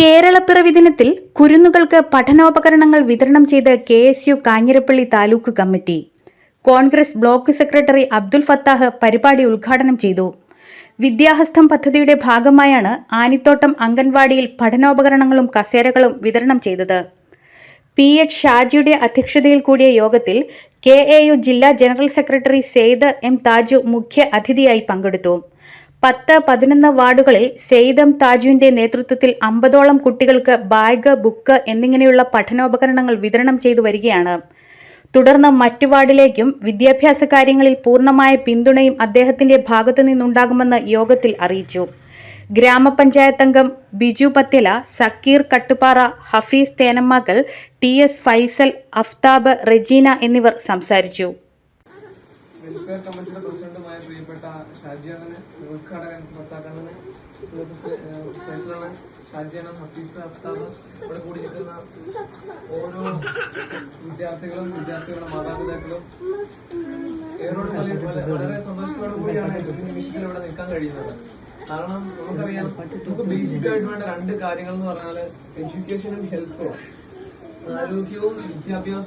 കേരളപ്പിറവി ദിനത്തിൽ കുരുന്നുകൾക്ക് പഠനോപകരണങ്ങൾ വിതരണം ചെയ്ത് K S U Kanjirappally taluk committee. Congress block secretary Abdul Fathah പരിപാടി ഉദ്ഘാടനം ചെയ്തു. വിദ്യാഹസ്തം പദ്ധതിയുടെ ഭാഗമായാണ് ആനിത്തോട്ടം അംഗൻവാടിയിൽ പഠനോപകരണങ്ങളും കസേരകളും വിതരണം ചെയ്തത്. പി. എച്ച്. ഷാജിയുടെ അധ്യക്ഷതയിൽ കൂടിയ യോഗത്തിൽ കെ. എ. യു ജില്ലാ general secretary Sayed M. Thaju മുഖ്യ അതിഥിയായി പങ്കെടുത്തു. പത്ത് പതിനൊന്ന് വാർഡുകളിൽ സെയ്ദം എം താജുവിന്റെ നേതൃത്വത്തിൽ അമ്പതോളം കുട്ടികൾക്ക് ബാഗ് ബുക്ക് എന്നിങ്ങനെയുള്ള പഠനോപകരണങ്ങൾ വിതരണം ചെയ്തു വരികയാണ്. തുടർന്ന് മറ്റു വാർഡിലേക്കും വിദ്യാഭ്യാസ കാര്യങ്ങളിൽ പൂർണമായ പിന്തുണയും അദ്ദേഹത്തിന്റെ ഭാഗത്തു നിന്നുണ്ടാകുമെന്ന് യോഗത്തിൽ അറിയിച്ചു. ഗ്രാമപഞ്ചായത്ത് അംഗം ബിജു പത്യല സക്കീർ കട്ടുപാറ ഹഫീസ് തേനമ്മാക്കൽ ടി എസ് ഫൈസൽ അഫ്താബ് റെജീന എന്നിവർ സംസാരിച്ചു. വെൽഫെയർ കമ്മിറ്റിയുടെ പ്രസിഡന്റുമായ പ്രിയപ്പെട്ട ഷാജിയാണന് ഉദ്ഘാടകൻ ഭർത്താക്കണ്ണന് ഫൈസലാണ് ഷാജിയാണൻ ഹഫീസ് അഫ്താബ് ഇവിടെ കൂടി നിൽക്കുന്ന ഓരോ വിദ്യാർത്ഥികളും വിദ്യാർത്ഥികളുടെ മാതാപിതാക്കളും ഏറോട് വളരെ സന്തോഷത്തോടു കൂടിയാണ് ഈ നിമിഷത്തിൽ ഇവിടെ നിൽക്കാൻ കഴിയുന്നത്. കാരണം നമുക്കറിയാം നമുക്ക് ബേസിക് ആയിട്ട് വേണ്ട രണ്ട് കാര്യങ്ങൾ എന്ന് പറഞ്ഞാൽ എഡ്യൂക്കേഷനും ഹെൽത്തും ആരോഗ്യവും വിദ്യാഭ്യാസവും